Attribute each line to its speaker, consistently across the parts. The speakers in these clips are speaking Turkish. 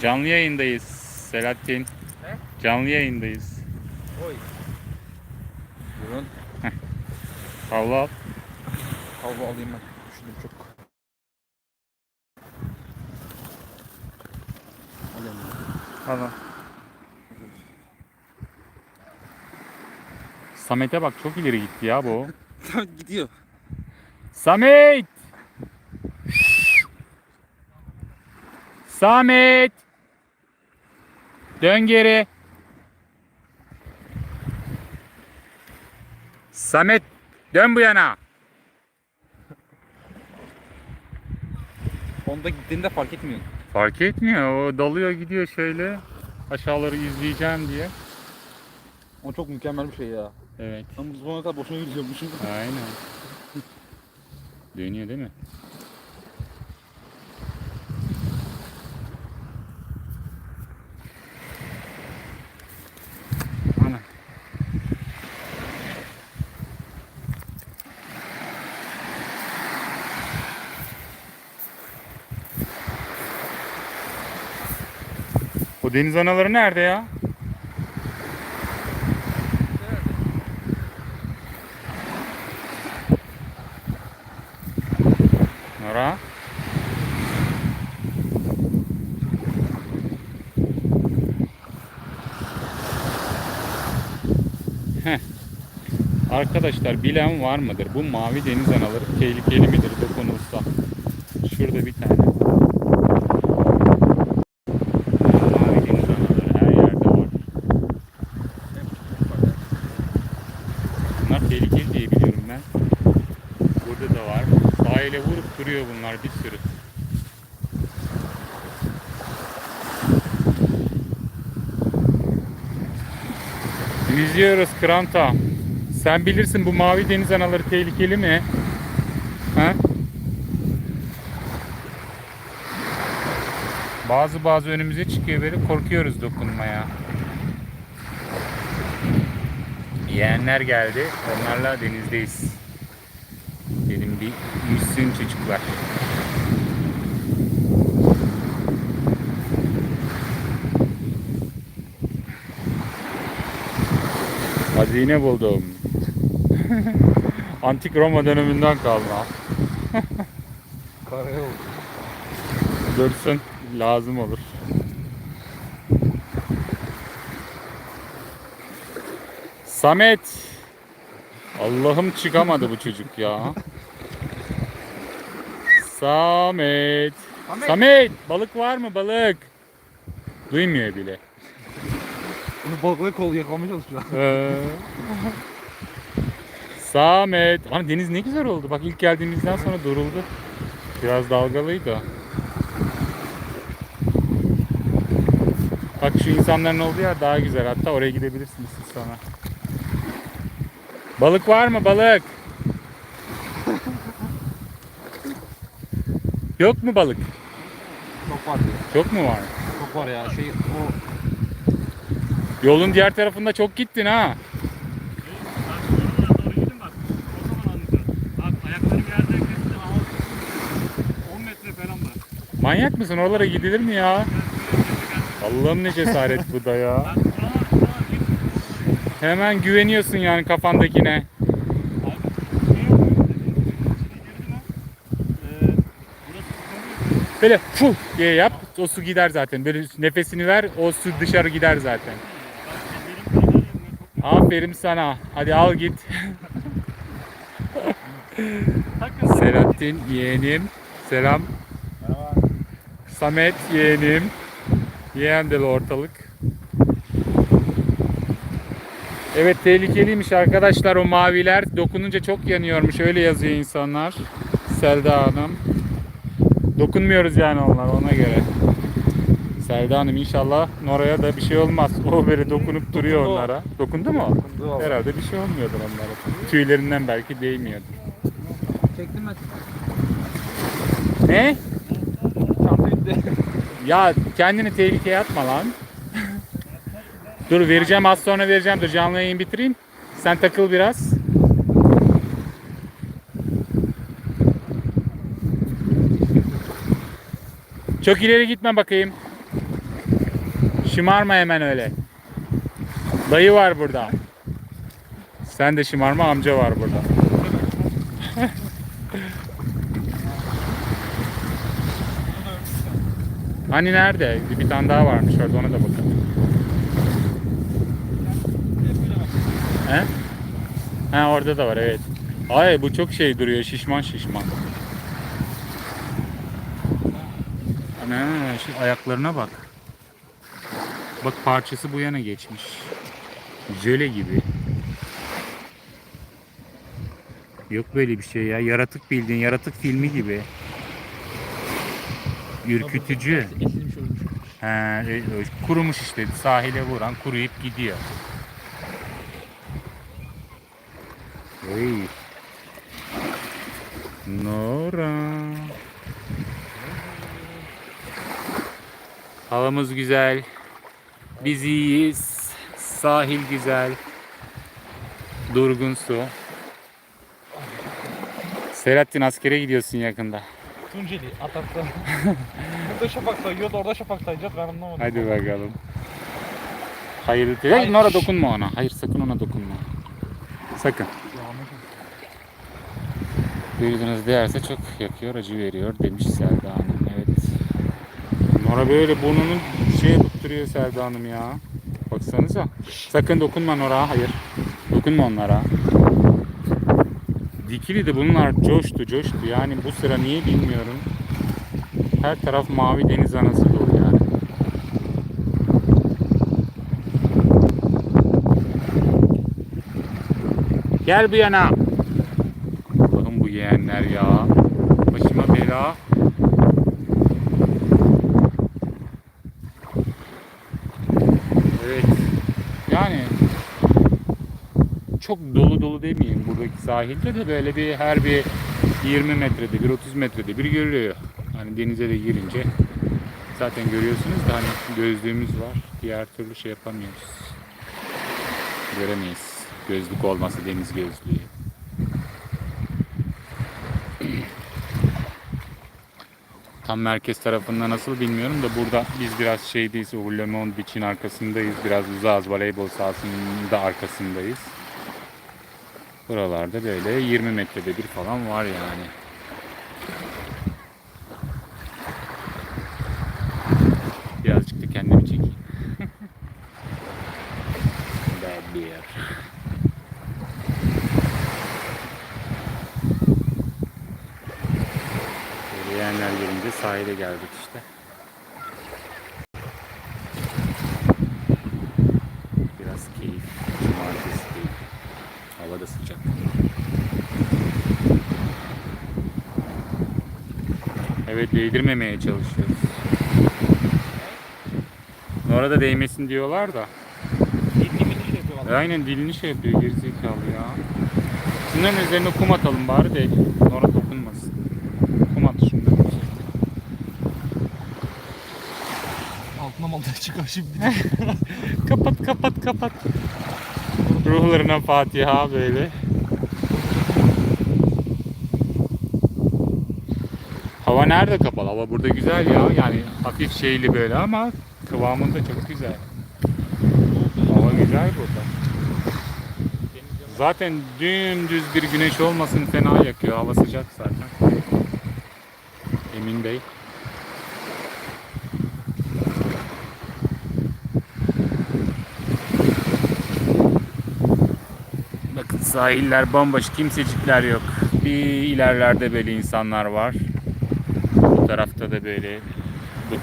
Speaker 1: Canlı yayındayız Selahattin.
Speaker 2: He?
Speaker 1: Canlı yayındayız.
Speaker 2: Oy. Buyurun.
Speaker 1: Havlu al.
Speaker 2: Havlu alayım ben. Üşüdüm çok. Alayım.
Speaker 1: Tamam. Samet'e bak çok ileri gitti ya bu.
Speaker 2: Tamam gidiyor.
Speaker 1: Samet! Samet! Dön geri. Samet dön bu yana.
Speaker 2: Onda gittiğinde fark etmiyor.
Speaker 1: Fark etmiyor. O dalıyor gidiyor şöyle. Aşağıları izleyeceğim diye.
Speaker 2: O çok mükemmel bir şey ya.
Speaker 1: Evet.
Speaker 2: Ben bu zamana kadar boşuna gidiyormuşum.
Speaker 1: Aynen. Dönüyor değil mi? O deniz anaları nerede ya? Heh. Arkadaşlar bilen var mıdır? Bu mavi deniz anaları tehlikeli midir dokunulsa? Şurada bir tane. Mavi deniz anaları her yerde var. Bunlar tehlikeli diye biliyorum ben. Burada da var. Sahile vurup duruyor bunlar bir sürü. Yüzüyoruz Kranta. Sen bilirsin bu mavi deniz anaları tehlikeli mi? Ha? Bazı bazı önümüze çıkıyor böyle korkuyoruz dokunmaya. Yeğenler geldi. Onlarla denizdeyiz. Benim bir müslüm çocuklar. Hazine buldum. Antik Roma döneminden kalma.
Speaker 2: Karayol.
Speaker 1: Dursun lazım olur. Samet. Allah'ım çıkamadı bu çocuk ya. Samet.
Speaker 2: Samet.
Speaker 1: Samet. Balık var mı balık? Duymuyor bile.
Speaker 2: Bunu balıkla kol yakalamaya çalışıyor.
Speaker 1: Ee, Samet. Ama deniz ne güzel oldu. Bak ilk geldiğimizden sonra duruldu. Biraz dalgalıydı. Bak şu insanların olduğu yer daha güzel. Hatta oraya gidebilirsiniz siz sonra. Balık var mı balık? Yok mu balık?
Speaker 2: Çok var diyor.
Speaker 1: Çok mu var?
Speaker 2: Çok var ya. Şey o
Speaker 1: Yolun diğer tarafında çok gittin ha.
Speaker 3: Doğru gidin bak. O zaman anlayacağız. Bak ayaklarım yerden kesildi. Aha. 10 metre falan var.
Speaker 1: Manyak mısın? Oralara gidilir mi ya? Allah'ım ne cesaret bu da ya.
Speaker 3: Bak buralar buralar git.
Speaker 1: Hemen güveniyorsun yani kafandakine. Böyle fuh diye yap. O su gider zaten. Böyle nefesini ver. O su dışarı gider zaten. Aferin sana. Hadi al git. Selahattin yeğenim. Selam. Samet yeğenim. Yeğen de ortalık. Evet tehlikeliymiş arkadaşlar o maviler. Dokununca çok yanıyormuş. Öyle yazıyor insanlar. Selda Hanım. Dokunmuyoruz yani onlar ona göre. Selda Hanım inşallah Nora'ya da bir şey olmaz. O böyle dokunup duruyor
Speaker 2: Dokundu o.
Speaker 1: onlara. Dokundu mu?
Speaker 2: Dokundu.
Speaker 1: Herhalde bir şey olmuyordur onlara. Tüylerinden belki değmiyordur.
Speaker 2: çektim ben.
Speaker 1: Ne? Ya kendini tehlikeye atma lan. Dur vereceğim az sonra vereceğim. Dur canlı yayın bitireyim. Sen takıl biraz. Çok ileri gitme bakayım. Şımarma hemen öyle. Dayı var burada. Sen de şımarma amca var burada. Hani nerede? Bir tane daha varmış orada ona da bakalım. He? Ha orada da var evet. Ay bu çok şey duruyor şişman şişman. Ana şu ayaklarına bak. Bak parçası bu yana geçmiş. Jöle gibi. Yok böyle bir şey ya. Yaratık bildiğin yaratık filmi gibi. Ürkütücü. He, e, e, kurumuş işte sahile vuran kuruyup gidiyor. Oy. Nora. Havamız güzel. Biz iyiyiz. Sahil güzel. Durgun su. Selahattin askere gidiyorsun yakında.
Speaker 2: Tunceli Atak'ta. Burada şafak sayıyoruz, orada şafak sayacağız. Ben anlamadım.
Speaker 1: Hadi bakalım. Hayır, Hayır Nora dokunma ona. Hayır sakın ona dokunma. Sakın. Duydunuz değerse çok yakıyor, acı veriyor demiş Selda Hanım. Evet. Nora böyle burnunu şey yapıp duruyor Selda Hanım ya. Baksanıza. Sakın dokunma Nora. Hayır. Dokunma onlara. Dikili de bunlar coştu coştu. Yani bu sıra niye bilmiyorum. Her taraf mavi deniz anası dolu yani. Gel bu yana. Yeğenler ya. Başıma bela. Evet. Yani çok dolu dolu demeyeyim buradaki sahilde de böyle bir her bir 20 metrede bir 30 metrede bir görülüyor. Hani denize de girince zaten görüyorsunuz da hani gözlüğümüz var. Diğer türlü şey yapamıyoruz. Göremeyiz. Gözlük olması deniz gözlüğü. Tam merkez tarafında nasıl bilmiyorum da burada biz biraz şeydeyiz. O Le Monde Beach'in arkasındayız. Biraz uzağız. Voleybol sahasının da arkasındayız. Buralarda böyle 20 metrede bir falan var yani. Sahile geldik işte. Biraz keyif. Cumartesi keyif. Hava da sıcak. Evet değdirmemeye çalışıyoruz. Orada değmesin diyorlar da.
Speaker 2: Yeni şey yapıyorlar.
Speaker 1: E, Aynen dilini şey yapıyor gerizekalı ya. Şunların üzerine kum atalım bari de orada
Speaker 2: Altına malta çıkar şimdi.
Speaker 1: kapat kapat kapat. Ruhlarına Fatiha böyle. Hava nerede kapalı? Hava burada güzel ya. Yani hafif şeyli böyle ama kıvamında çok güzel. Hava güzel burada. Zaten dümdüz bir güneş olmasın fena yakıyor. Hava sıcak zaten. Emin Bey. Bakın sahiller bomboş, kimsecikler yok. Bir ilerlerde böyle insanlar var. Bu tarafta da böyle bu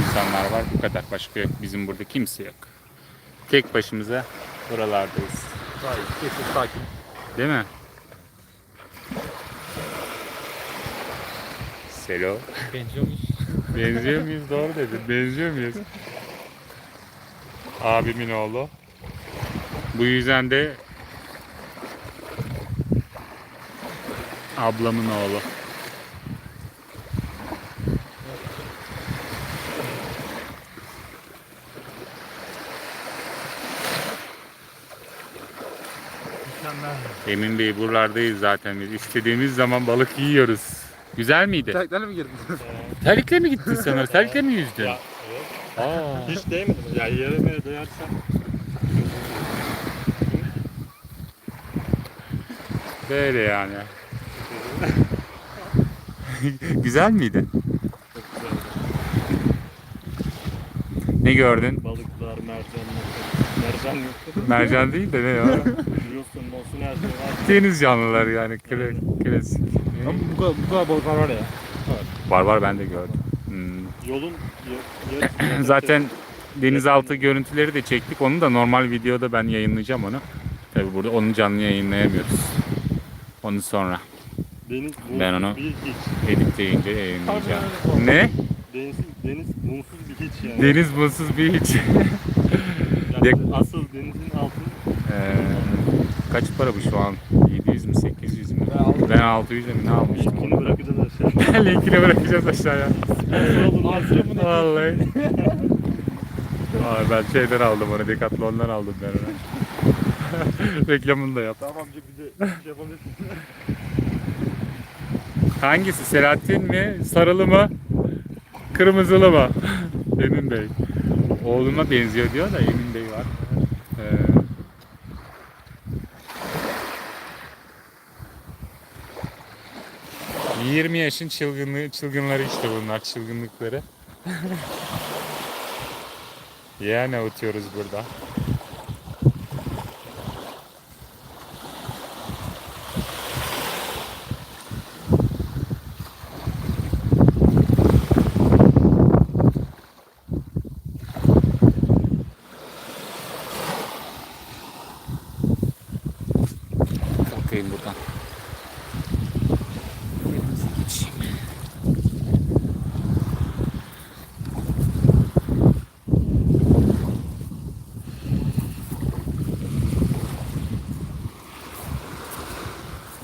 Speaker 1: insanlar var. Bu kadar başka yok. Bizim burada kimse yok. Tek başımıza buralardayız.
Speaker 2: Gayet sessiz sakin.
Speaker 1: Değil mi? Selo.
Speaker 2: Benziyor muyuz?
Speaker 1: Benziyor muyuz? Doğru dedin. Benziyor muyuz? Abimin oğlu. Bu yüzden de ablamın oğlu. Emin Bey buralardayız zaten biz. İstediğimiz zaman balık yiyoruz. Güzel miydi?
Speaker 2: Terliklerle mi girdin?
Speaker 1: Terlikle mi gittin sen? oraya? Terlikle mi yüzdün?
Speaker 3: Ya, evet.
Speaker 1: Aa.
Speaker 3: Hiç değmedim. Ya yere mere değersen.
Speaker 1: Böyle yani. Güzel miydi?
Speaker 3: Çok güzeldi.
Speaker 1: Ne gördün?
Speaker 3: Balıklar, mercanlar. Mercan yok.
Speaker 1: Mercan değil de ne ya?
Speaker 3: Yosun, mosun her şey var.
Speaker 1: Deniz canlılar yani kla- klasik.
Speaker 2: Ama bu kadar, bu kadar balıklar var ya.
Speaker 1: Var var ben de gördüm. Hmm.
Speaker 3: Yolun
Speaker 1: Zaten denizaltı görüntüleri de çektik. Onu da normal videoda ben yayınlayacağım onu. Tabi burada onu canlı yayınlayamıyoruz. Onu sonra
Speaker 3: Deniz
Speaker 1: Ben
Speaker 3: mumsuz
Speaker 1: onu-
Speaker 3: bir hiç.
Speaker 1: editleyince yayınlayacağım.
Speaker 2: Tabii öyle.
Speaker 1: Ne?
Speaker 3: Deniz, deniz mumsuz bir hiç yani.
Speaker 1: Deniz buzsuz bir hiç.
Speaker 3: Yani
Speaker 1: Dek-
Speaker 3: asıl denizin altı
Speaker 1: Ee, kaç para bu şu an? 700 mü 800 mü?
Speaker 2: Ben aldım.
Speaker 1: Ben 600 mi ne almıştım?
Speaker 3: linkini bırakacağız aşağıya.
Speaker 1: Linkini bırakacağız aşağıya. Vallahi. Vay ben şeyden aldım onu, Decathlon'dan aldım ben onu. Reklamını da yap.
Speaker 3: Tamam amca bir de şey yapabilirsin.
Speaker 1: Hangisi? Selahattin mi? Sarılı mı? Kırmızılı mı? Emin Bey. Oğluma benziyor diyor da Emin Bey var. Ee, 20 yaşın çılgınlığı, çılgınları işte bunlar, çılgınlıkları. yani avutuyoruz burada. Kalkayım buradan.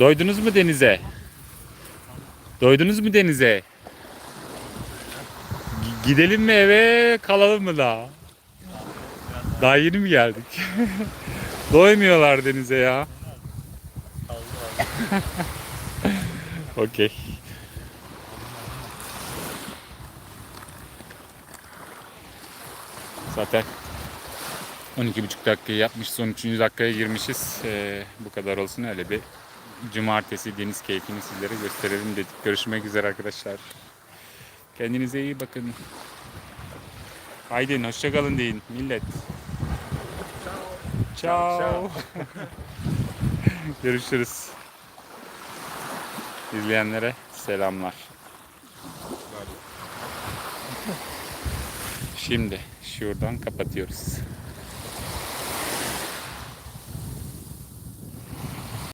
Speaker 1: Doydunuz mu denize? Doydunuz mu denize? G- gidelim mi eve, kalalım mı daha? Daha yeni mi geldik? Doymuyorlar denize ya. Okey. Zaten 12,5 dakikayı yapmışız. 13. dakikaya girmişiz. Ee, bu kadar olsun. Öyle bir cumartesi deniz keyfini sizlere gösterelim dedik. Görüşmek üzere arkadaşlar. Kendinize iyi bakın. Haydi hoşçakalın deyin millet. Ciao. Görüşürüz. İzleyenlere selamlar. Şimdi şuradan kapatıyoruz.